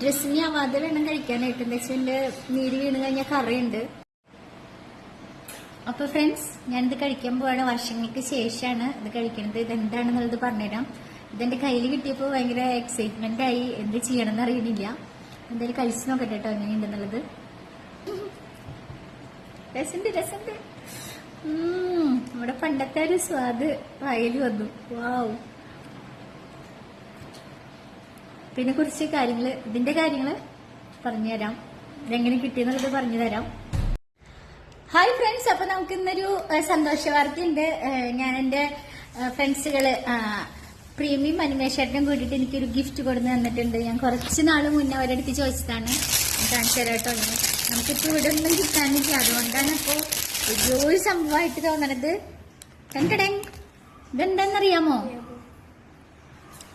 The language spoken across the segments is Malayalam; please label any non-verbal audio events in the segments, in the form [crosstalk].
ഡ്രസ്സിന് ആവാതെ വേണം കഴിക്കാനായിട്ട് എന്താ വെച്ചാൽ എന്റെ നീര് വീണ് കഴിഞ്ഞാൽ കറിയുണ്ട്. അപ്പൊ ഫ്രണ്ട്സ് ഞാനിത് കഴിക്കാൻ പോവാണ്. വർഷങ്ങൾക്ക് ശേഷമാണ് ഇത് കഴിക്കുന്നത് ഇത് എന്താണെന്നുള്ളത് പറഞ്ഞുതരാം. ഇതെന്റെ കയ്യിൽ കിട്ടിയപ്പോൾ ഭയങ്കര എക്സൈറ്റ്മെന്റ് ആയി. എന്ത് ചെയ്യണമെന്ന് അറിയുന്നില്ല എന്തായാലും കഴിച്ചു നോക്കട്ടെ കേട്ടോ എങ്ങനെയുണ്ടെന്നുള്ളത്. രസമുണ്ട് ഉം, നമ്മുടെ പണ്ടത്തെ ഒരു സ്വാദ് വായിൽ വന്നു. വാവ് പിന്നെ കുറച്ച് കാര്യങ്ങൾ ഇതിന്റെ കാര്യങ്ങൾ പറഞ്ഞുതരാം. ഇതെങ്ങനെ കിട്ടിയെന്നുള്ളത് പറഞ്ഞു തരാം ഹായ് ഫ്രണ്ട്സ് അപ്പൊ നമുക്ക് ഇന്നൊരു സന്തോഷ വാർത്തയുണ്ട്. ഞാൻ എന്റെ ഫ്രണ്ട്സുകൾ പ്രീമിയം അനിമേഷേട്ടനും കൂടിയിട്ട് എനിക്കൊരു ഗിഫ്റ്റ് കൊടുന്ന് തന്നിട്ടുണ്ട്. ഞാൻ കുറച്ച് നാൾ മുന്നേ അവരടുത്ത് ചോദിച്ചതാണ്. കാണിച്ചു തരാം കേട്ടോ ഇനി. നമുക്കിപ്പോ ഇവിടെ ഒന്നും കിട്ടാനില്ല. അതുകൊണ്ടാണ് ഇപ്പോ വലിയൊരു സംഭവമായിട്ട് തോന്നണത്. കണ്ടടേ ഇതെന്താന്നറിയാമോ?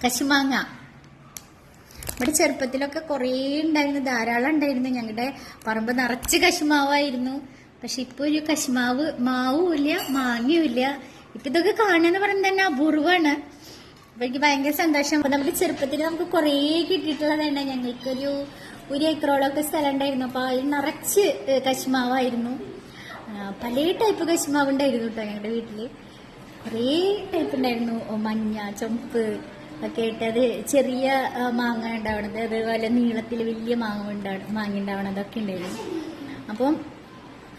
കശുമാങ്ങ. ഇവിടെ ചെറുപ്പത്തിലൊക്കെ കുറേ ഉണ്ടായിരുന്നു ധാരാളം ഉണ്ടായിരുന്നു. ഞങ്ങളുടെ പറമ്പ് നിറച്ച് കശുമാവായിരുന്നു. പക്ഷെ ഇപ്പൊ ഒരു കശുമാവ് മാവും ഇല്ല മാങ്ങയും ഇല്ല ഇപ്പൊ ഇതൊക്കെ കാണുക പറയുന്നത് തന്നെ അപൂർവമാണ്. അപ്പൊ എനിക്ക് ഭയങ്കര സന്തോഷം. നമുക്ക് ചെറുപ്പത്തിൽ നമുക്ക് കുറേ കിട്ടിയിട്ടുള്ളതാണ്. ഞങ്ങൾക്കൊരു ഒരു ഏക്കറോളൊക്കെ സ്ഥലം ഉണ്ടായിരുന്നു. അപ്പൊ അതിൽ നിറച്ച് കശുമാവായിരുന്നു. പല ടൈപ്പ് കശുമാവ് ഉണ്ടായിരുന്നു കേട്ടോ ഞങ്ങളുടെ വീട്ടിൽ. കുറേ ടൈപ്പ് ഉണ്ടായിരുന്നു. മഞ്ഞ ചുമപ്പ് ഒക്കെ ഇട്ട് അത് ചെറിയ മാങ്ങ ഉണ്ടാവണത് അതേപോലെ നീളത്തിൽ വലിയ മാങ്ങ ഉണ്ടാവണം മാങ്ങ ഉണ്ടാവണതൊക്കെ ഉണ്ടായിരുന്നു. അപ്പം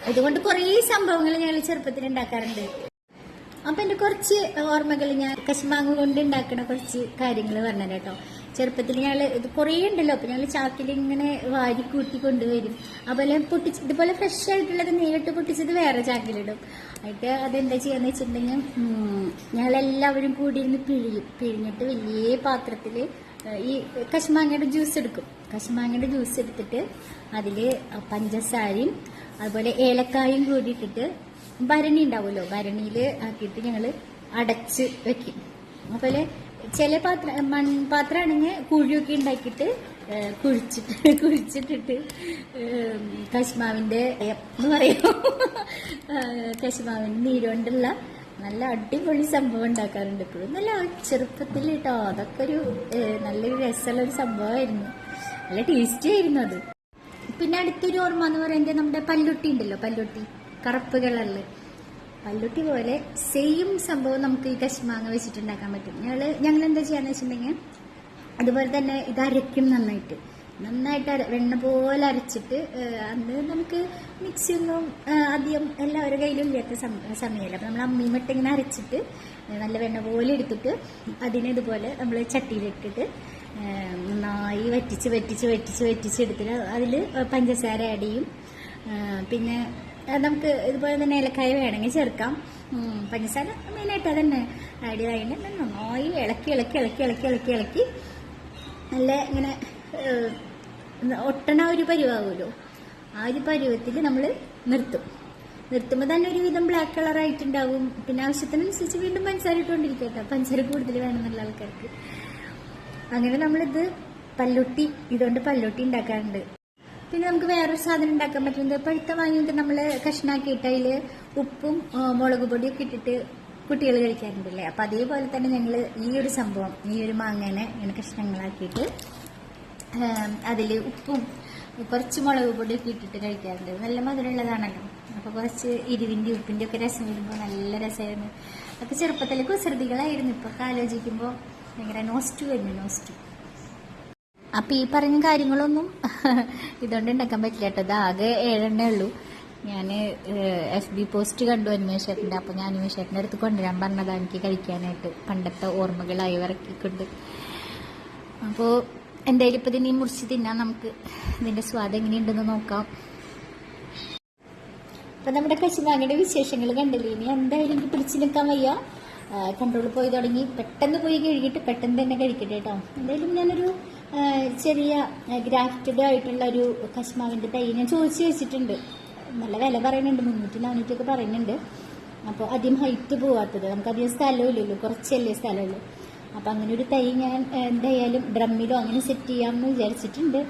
അതുകൊണ്ട് കുറേ സംഭവങ്ങൾ ഞങ്ങൾ ചെറുപ്പത്തിൽ ഉണ്ടാക്കാറുണ്ട്. അപ്പൊ എന്റെ കുറച്ച് ഓർമ്മകൾ ഞാൻ കശുമാങ്ങ കൊണ്ട് ഉണ്ടാക്കുന്ന കുറച്ച് കാര്യങ്ങൾ പറഞ്ഞു കേട്ടോ. ചെറുപ്പത്തിൽ ഞങ്ങൾ ഇത് കുറേ ഉണ്ടല്ലോ അപ്പം ഞങ്ങൾ ചാക്കിൽ ഇങ്ങനെ വാരി കൂട്ടി കൊണ്ടുവരും. അതുപോലെ പൊട്ടിച്ച് ഇതുപോലെ ഫ്രഷ് ആയിട്ടുള്ളത് നേരിട്ട് പൊട്ടിച്ചത് വേറെ ചാക്കിലിടും. എന്നിട്ട് അതെന്താ ചെയ്യാന്ന് വെച്ചിട്ടുണ്ടെങ്കിൽ ഞങ്ങൾ എല്ലാവരും കൂടി ഇരുന്ന് പിഴിയും പിഴിഞ്ഞിട്ട് വലിയ പാത്രത്തിൽ ഈ കശുമാങ്ങയുടെ ജ്യൂസ് എടുക്കും. കശുമാങ്ങയുടെ ജ്യൂസ് എടുത്തിട്ട് അതിൽ പഞ്ചസാരയും അതുപോലെ ഏലക്കായും കൂടി ഇട്ടിട്ട് ഭരണി ഉണ്ടാവുമല്ലോ ഭരണിയിൽ ആക്കിയിട്ട് ഞങ്ങൾ അടച്ച് വെക്കും. അതുപോലെ ചില പാത്ര മൺപാത്രമാണെങ്കിൽ കുഴിയൊക്കെ ഉണ്ടാക്കിയിട്ട് കുഴിച്ചിട്ട് [laughs] കുഴിച്ചിട്ടിട്ട് ഏഹ്, എന്ന് പറയും. ഏഹ്, കശുമാവിന്റെ നീരുകൊണ്ടുള്ള നല്ല അടിപൊളി സംഭവം ഉണ്ടാക്കാറുണ്ട് ഇപ്പോഴും. നല്ല ചെറുപ്പത്തിൽ കേട്ടോ അതൊക്കെ ഒരു നല്ലൊരു രസമുള്ള ഒരു സംഭവമായിരുന്നു. നല്ല ടേസ്റ്റി ആയിരുന്നു അത്. പിന്നെ അടുത്തൊരു ഓർമ്മ എന്ന് പറയുന്നത് നമ്മുടെ പല്ലുട്ടി ഉണ്ടല്ലോ പല്ലുട്ടി. കറുപ്പ് കളറിൽ. പല്ലുട്ടി പോലെ സെയിം സംഭവം നമുക്ക് ഈ കശുമാങ്ങ വെച്ചിട്ടുണ്ടാക്കാൻ പറ്റും. ഞങ്ങൾ ഞങ്ങൾ എന്താ ചെയ്യാന്ന് വെച്ചിട്ടുണ്ടെങ്കിൽ അതുപോലെ തന്നെ ഇത് അരയ്ക്കും നന്നായിട്ട്. നന്നായിട്ട് അര വെണ്ണ പോലെ അരച്ചിട്ട് അന്ന് നമുക്ക് മിക്സി ഒന്നും ആദ്യം എല്ലാവരുടെ കയ്യിലും ഇല്ലാത്ത സമയമല്ല. അപ്പം നമ്മൾ അമ്മിമട്ട് ഇങ്ങനെ അരച്ചിട്ട് നല്ല വെണ്ണ പോലെ എടുത്തിട്ട് അതിനെ ഇതുപോലെ നമ്മൾ ചട്ടിയിലിട്ടിട്ട് നന്നായി വറ്റിച്ച് വറ്റിച്ച് വറ്റിച്ച് വറ്റിച്ച് എടുത്തിട്ട് അതിൽ പഞ്ചസാര ആഡ് ചെയ്യും. പിന്നെ നമുക്ക് ഇതുപോലെ തന്നെ ഏലക്കായ വേണമെങ്കിൽ ചേർക്കാം. പഞ്ചസാര മെയിനായിട്ട് അതന്നെ ആഡ് ചെയ്ത് നന്നായി ഇളക്കി ഇളക്കി ഇളക്കി ഇളക്കി ഇളക്കി ഇളക്കി നല്ല ഇങ്ങനെ ഒട്ടണ ഒരു പരുവാകുമല്ലോ ആ ഒരു പരുവത്തിൽ നമ്മൾ നിർത്തും. നിർത്തുമ്പോൾ തന്നെ ഒരുവിധം ബ്ലാക്ക് കളർ ആയിട്ടുണ്ടാവും. പിന്നെ ആവശ്യത്തിനനുസരിച്ച് വീണ്ടും പഞ്ചസാര ഇട്ടുകൊണ്ടിരിക്കട്ടെ കേട്ടോ. പഞ്ചസാര കൂടുതൽ വേണമെന്നുള്ള ആൾക്കാർക്ക്. അങ്ങനെ നമ്മളിത് പല്ലൊട്ടി ഇതുകൊണ്ട് പല്ലൊട്ടി ഉണ്ടാക്കാറുണ്ട്. പിന്നെ നമുക്ക് വേറൊരു സാധനം ഉണ്ടാക്കാൻ പറ്റുന്നത് പഴുത്ത വാങ്ങിയിട്ട് നമ്മൾ കഷ്ണാക്കിയിട്ട് അതിൽ ഉപ്പും മുളക് പൊടിയൊക്കെ ഇട്ടിട്ട് കുട്ടികൾ കഴിക്കാറുണ്ടല്ലേ? അപ്പം അതേപോലെ തന്നെ ഞങ്ങൾ ഈ ഒരു സംഭവം ഈ ഒരു മാങ്ങനെ ഇങ്ങനെ കഷ്ണങ്ങളാക്കിയിട്ട് അതിൽ ഉപ്പും കുറച്ച് മുളക് പൊടിയൊക്കെ ഇട്ടിട്ട് കഴിക്കാറുണ്ട്. നല്ല മധുരമുള്ളതാണല്ലോ. അപ്പോൾ കുറച്ച് ഇരുവിന്റെ ഉപ്പിന്റെ ഒക്കെ രസം വരുമ്പോൾ നല്ല രസമായിരുന്നു അതൊക്കെ ചെറുപ്പത്തിലെ കുസൃതികളായിരുന്നു ഇപ്പോൾ ആലോചിക്കുമ്പോൾ ഭയങ്കര നോസ്റ്റു വരുന്നു നോസ്റ്റു അപ്പൊ ഈ പറഞ്ഞ കാര്യങ്ങളൊന്നും [laughs] ഇതുകൊണ്ട് ഉണ്ടാക്കാൻ പറ്റില്ല കേട്ടോ. ആകെ ഏഴെണ്ണേ ഉള്ളൂ. ഞാൻ എഫ് ബി പോസ്റ്റ് കണ്ടു അന്വേഷേട്ടന്റെ അപ്പോൾ ഞാൻ അന്വേഷേട്ടന്റെ അടുത്ത് കൊണ്ടുവരാൻ പറഞ്ഞതാണ് എനിക്ക് കഴിക്കാനായിട്ട്. പണ്ടത്തെ ഓർമ്മകളായി ഇറക്കിക്കൊണ്ട് അപ്പോൾ എന്തായാലും ഇപ്പൊ ഇതിനെ മുറിച്ച് തിന്നാൻ നമുക്ക്. ഇതിന്റെ സ്വാദ് എങ്ങനെയുണ്ടെന്ന് നോക്കാം. അപ്പൊ നമ്മുടെ കശുമാങ്ങയുടെ വിശേഷങ്ങൾ കണ്ടില്ലേ? ഇനി എന്തായാലും എനിക്ക് പിടിച്ചു നിൽക്കാൻ വയ്യ. കൺട്രോൾ പോയി തുടങ്ങി. പെട്ടെന്ന് പോയി കഴുകിയിട്ട് പെട്ടെന്ന് തന്നെ കഴിക്കട്ടെ കേട്ടോ. എന്തായാലും ഞാനൊരു ചെറിയ ഗ്രാഫ്റ്റഡ് ആയിട്ടുള്ള ഒരു കശ്മാവിന്റെ തൈ ഞാൻ ചോദിച്ചു വെച്ചിട്ടുണ്ട്. നല്ല വില പറയുന്നുണ്ട് മുന്നൂറ്റി നാനൂറ്റൊക്കെ പറയുന്നുണ്ട്. അപ്പോൾ അധികം ഹൈറ്റ് പോവാത്തത്. നമുക്ക് അധികം സ്ഥലമില്ലല്ലോ കുറച്ചല്ലേ സ്ഥലമുള്ളൂ. അപ്പോൾ അങ്ങനെ ഒരു തൈ ഞാൻ എന്തായാലും ഡ്രമ്മിലോ അങ്ങനെ സെറ്റ് ചെയ്യാമെന്ന് വിചാരിച്ചിട്ടുണ്ട്.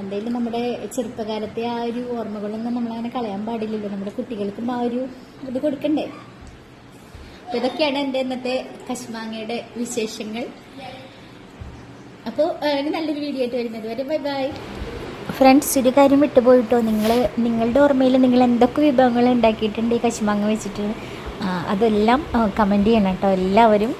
എന്തായാലും നമ്മുടെ ചെറുപ്പകാലത്തെ ആ ഒരു ഓർമ്മകളൊന്നും നമ്മളങ്ങനെ കളയാൻ പാടില്ലല്ലോ. നമ്മുടെ കുട്ടികൾക്കും ആ ഒരു ഇത് കൊടുക്കണ്ടേ? അപ്പൊ ഇതൊക്കെയാണ് എന്റെ ഇന്നത്തെ കശ്മാങ്ങയുടെ വിശേഷങ്ങൾ. അപ്പോൾ നല്ലൊരു വീഡിയോ ആയിട്ട് വരുന്നത് വരെ ബൈ ബൈ ഫ്രണ്ട്സ് ഒരു കാര്യം വിട്ടുപോയിട്ടോ? നിങ്ങൾ നിങ്ങളുടെ ഓർമ്മയിൽ നിങ്ങൾ എന്തൊക്കെ വിഭവങ്ങൾ ഉണ്ടാക്കിയിട്ടുണ്ട് ഈ കശുമാങ്ങ വെച്ചിട്ട്? അതെല്ലാം കമന്റ് ചെയ്യണം കേട്ടോ. എല്ലാവരും